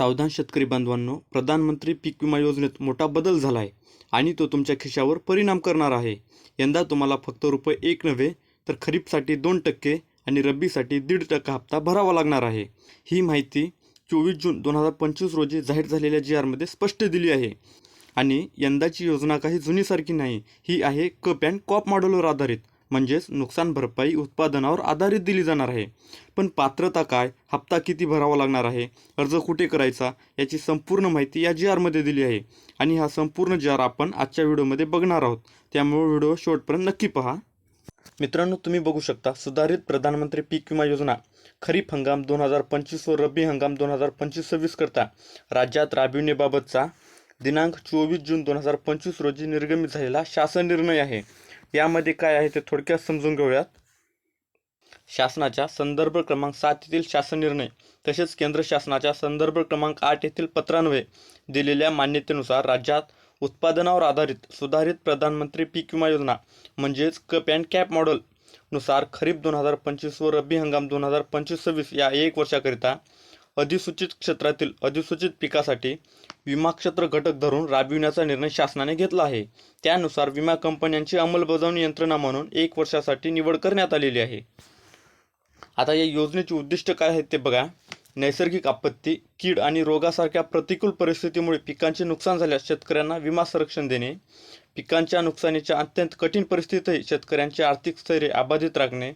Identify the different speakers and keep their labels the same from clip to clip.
Speaker 1: सावधान शेतकरी बांधवांनो प्रधानमंत्री पीक विमा योजनेत मोठा बदल झाला आहे आणि तो तुमच्या खिशावर परिणाम करणार आहे. यंदा तुम्हाला फक्त रुपये एक नव्हे तर खरीपसाठी दोन टक्के आणि रब्बीसाठी दीड टक्का हप्ता भरावा लागणार आहे. ही माहिती चोवीस जून दोन हजार पंचवीस रोजी जाहीर झालेल्या जी आरमध्ये स्पष्ट दिली आहे. आणि यंदाची योजना काही जुनीसारखी नाही ही आहे कप अँड कॉप मॉडेलवर आधारित. म्हणजेच नुकसान भरपाई उत्पादनावर आधारित दिली जाणार आहे. पण पात्रता काय? हप्ता किती भरावा लागणार आहे? अर्ज कुठे करायचा? याची संपूर्ण माहिती या जी आरमध्ये दिली आहे. आणि हा संपूर्ण जी आर आपण आजच्या व्हिडिओमध्ये बघणार आहोत. त्यामुळे व्हिडिओ शेवटपर्यंत नक्की पहा. मित्रांनो तुम्ही बघू शकता सुधारित प्रधानमंत्री पीक विमा योजना. खरीप हंगाम दोन हजार पंचवीस व रब्बी हंगाम दोन हजार पंचवीस सव्वीस करता. राज्यात राबविण्याबाबतचा दिनांक चोवीस जून दोन हजार पंचवीस रोजी निर्गमित झालेला शासन निर्णय आहे. यामध्ये काय आहे ते थोडक्यात समजून घेऊयात. शासनाच्या संदर्भ क्रमांक सात येथील शासन निर्णय तसेच केंद्र शासनाच्या संदर्भ क्रमांक आठ येथील पत्रान्वये दिलेल्या मान्यतेनुसार राज्यात उत्पादनावर आधारित सुधारित प्रधानमंत्री पीक विमा योजना म्हणजेच कप अँड कॅप मॉडेल नुसार खरीप दोन हजार पंचवीस व रब्बी हंगाम दोन हजार पंचवीस सव्वीस या एक वर्षाकरिता अधिसूचित क्षेत्रातील अधिसूचित पिकासाठी विमा क्षेत्र घटक धरून राबविण्याचा निर्णय शासनाने घेतला आहे. त्यानुसार विमा कंपन्यांची अंमलबजावणी यंत्रणा म्हणून एक वर्षासाठी निवड करण्यात आलेली आहे. आता या योजनेचे उद्दिष्ट काय आहेत ते बघा. नैसर्गिक आपत्ती कीड आणि रोगासारख्या प्रतिकूल परिस्थितीमुळे पिकांचे नुकसान झाल्यास शेतकऱ्यांना विमा संरक्षण देणे. पिकांच्या नुकसानीच्या अत्यंत कठीण परिस्थितीतही शेतकऱ्यांचे आर्थिक स्थैर्य अबाधित राखणे.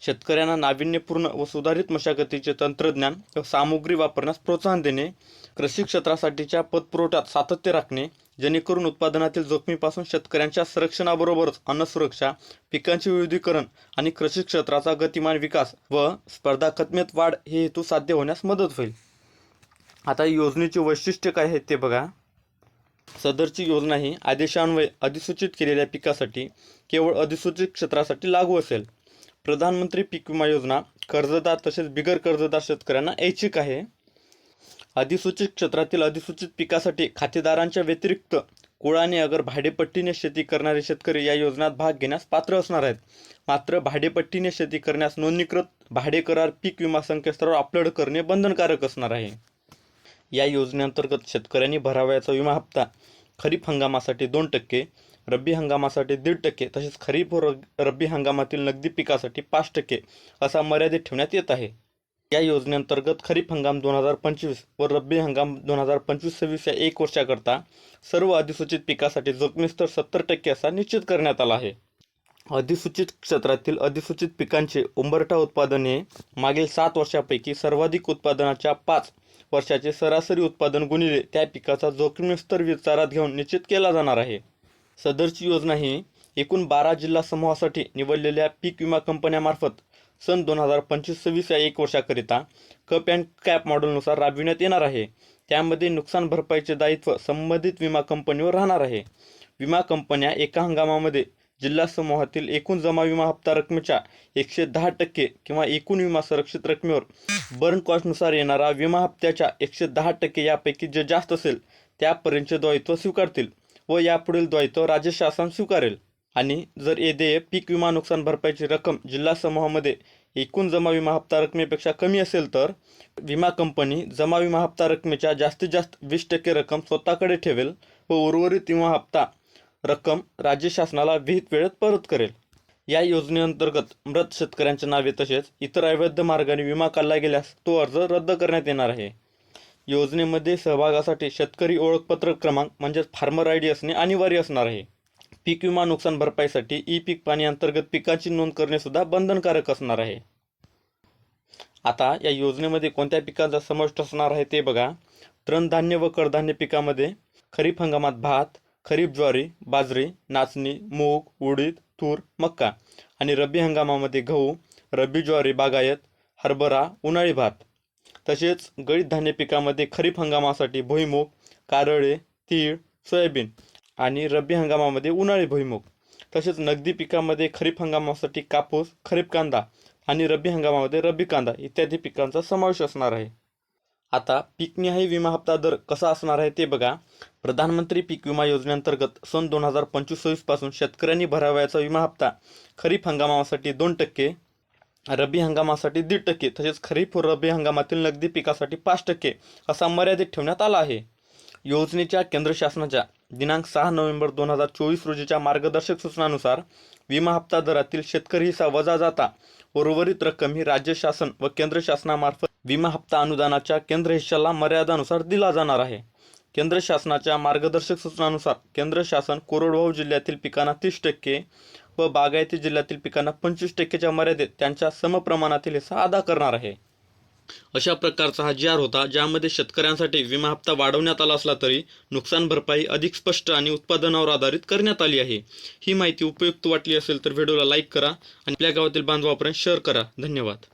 Speaker 1: शेतकऱ्यांना नाविन्यपूर्ण व सुधारित मशागतीचे तंत्रज्ञान व सामुग्री वापरण्यास प्रोत्साहन देणे कृषी क्षेत्रासाठीच्या पतपुरवठ्यात सातत्य राखणे जेणेकरून उत्पादनातील जोखमीपासून शेतकऱ्यांच्या संरक्षणाबरोबरच अन्नसुरक्षा पिकांचे विविधीकरण आणि कृषी क्षेत्राचा गतिमान विकास व स्पर्धात्मक वाढ हे हेतू साध्य होण्यास मदत होईल. आता योजनेचे वैशिष्ट्य काय आहे ते बघा. सदरची योजना ही आदेशान्वये अधिसूचित केलेल्या पिकासाठी केवळ अधिसूचित क्षेत्रासाठी लागू असेल. प्रधानमंत्री पीक विमा योजना कर्जदार तसेच बिगर कर्जदार शेतकऱ्यांना ऐच्छिक आहे. अधिसूचित क्षेत्रातील अधिसूचित पिकासाठी खातेदारांच्या व्यतिरिक्त कुळाने अगर भाडेपट्टीने शेती करणारे शेतकरी या योजनेत भाग घेण्यास पात्र असणार आहेत. मात्र भाडेपट्टीने शेती करण्यास नोंदणीकृत भाडे करार पीक विमा संकेतस्थळावर अपलोड करणे बंधनकारक असणार आहे. या योजनेअंतर्गत शेतकऱ्यांनी भरावयाचा विमा हप्ता खरीप हंगामासाठी दोन टक्के रब्बी हंगामासाठी दीड टक्के तसेच खरीप व रब्बी हंगामातील नगदी पिकासाठी पाच टक्के असा मर्यादित ठेवण्यात येत आहे. या योजनेअंतर्गत खरीप हंगाम दोन हजार पंचवीस व रब्बी हंगाम दोन हजार पंचवीस सव्वीस या एक वर्षाकरता सर्व अधिसूचित पिकासाठी जोखमीस्तर सत्तर टक्के असा निश्चित करण्यात आला आहे. अधिसूचित क्षेत्रातील अधिसूचित पिकांचे उंबरठा उत्पादने मागील सात वर्षापैकी सर्वाधिक उत्पादनाच्या पाच वर्षाचे सरासरी उत्पादन गुणिले त्या पिकाचा जोखमीस्तर विचारात घेऊन निश्चित केला जाणार आहे. सदरची योजना ही एकूण बारा जिल्हा समूहासाठी निवडलेल्या पीक विमा कंपन्यामार्फत सन दोन हजार पंचवीस सव्वीस या एक वर्षाकरिता कप अँड कॅप मॉडेलनुसार राबविण्यात येणार आहे. त्यामध्ये नुकसान भरपाईचे दायित्व संबंधित विमा कंपनीवर राहणार आहे. विमा कंपन्या एका हंगामामध्ये जिल्हा समूहातील एकूण जमा विमा हप्ता रकमेच्या एकशे दहा टक्के किंवा एकूण विमा संरक्षित रकमेवर बर्न कॉस्टनुसार येणारा विमा हप्त्याच्या एकशे दहा टक्के यापैकी जे जास्त असेल त्यापर्यंतचे दायित्व स्वीकारतील. व यापुढील द्वैत राज्य शासन स्वीकारेल. आणि जर येदेय देय पीक विमा नुकसान भरपाईची रक्कम जिल्हा समूहामध्ये एकूण जमा विमा हप्ता रकमेपेक्षा कमी असेल तर विमा कंपनी जमा विमा हप्ता रकमेच्या जास्तीत जास्त वीस टक्के रक्कम स्वतःकडे ठेवेल व उर्वरित विमा हप्ता रक्कम राज्य शासनाला विहित वेळेत परत करेल. या योजनेअंतर्गत मृत शेतकऱ्यांच्या नावे तसेच इतर अवैध मार्गाने विमा काढला गेल्यास तो अर्ज रद्द करण्यात येणार आहे. योजनेमध्ये सहभागासाठी शेतकरी ओळखपत्र क्रमांक म्हणजेच फार्मर आय डी असणे अनिवार्य असणार आहे. पीक विमा नुकसान भरपाईसाठी ई पीक पाणी अंतर्गत पिकाची नोंद करणेसुद्धा बंधनकारक असणार आहे. आता या योजनेमध्ये कोणत्या पिकांचा समावेश असणार आहे ते बघा. तृणधान्य व कडधान्य पिकामध्ये खरीप हंगामात भात खरीप ज्वारी बाजरी नाचणी मूग उडीद तूर मक्का आणि रब्बी हंगामामध्ये गहू रब्बी ज्वारी बागायत हरभरा उन्हाळी भात. तसेच गळीत धान्य पिकामध्ये खरीप हंगामासाठी भुईमूग कारळे तीळ सोयाबीन आणि रब्बी हंगामामध्ये उन्हाळी भुईमूग. तसेच नगदी पिकामध्ये खरीप हंगामासाठी कापूस खरीप कांदा आणि रब्बी हंगामामध्ये रब्बी कांदा इत्यादी पिकांचा समावेश असणार आहे. आता पीकनिहाय विमा हप्ता दर कसा असणार आहे ते बघा. प्रधानमंत्री पीक विमा योजनेअंतर्गत सन दोन हजार पंचवीस सव्वीसपासून शेतकऱ्यांनी भरावयाचा विमा हप्ता खरीप हंगामासाठी दोन टक्के रब्बी हंगामासाठी दीड टक्के तसेच खरीप व रब्बी हंगामातील नगदी पिकासाठी पाच टक्के असा मर्यादित ठेवण्यात आला आहे. योजनेच्या केंद्र शासनाच्या दिनांक सहा नोव्हेंबर दोन हजार चोवीस रोजीच्या मार्गदर्शक सूचनानुसार विमा हप्ता दरातील शेतकरी हिस्सा वजा जाता उर्वरित रक्कम ही राज्य शासन व केंद्र शासनामार्फत विमा हप्ता अनुदानाच्या केंद्र हिश्शाला मर्यादानुसार दिला जाणार आहे. केंद्र शासनाच्या मार्गदर्शक सूचनानुसार केंद्र शासन कोरडवाहू जिल्ह्यातील पिकांना तीस टक्के व बागायती जिल्ह्यातील पिकांना पंचवीस टक्केच्या मर्यादेत त्यांच्या समप्रमाणातील हिस्सा अदा करणार आहे. अशा प्रकारचा हा जी आर होता ज्यामध्ये शेतकऱ्यांसाठी विमा हप्ता वाढवण्यात आला असला तरी नुकसान भरपाई अधिक स्पष्ट आणि उत्पादनावर आधारित करण्यात आली आहे. ही माहिती उपयुक्त वाटली असेल तर व्हिडिओला लाईक करा आणि आपल्या गावातील बांधवापर्यंत शेअर करा. धन्यवाद.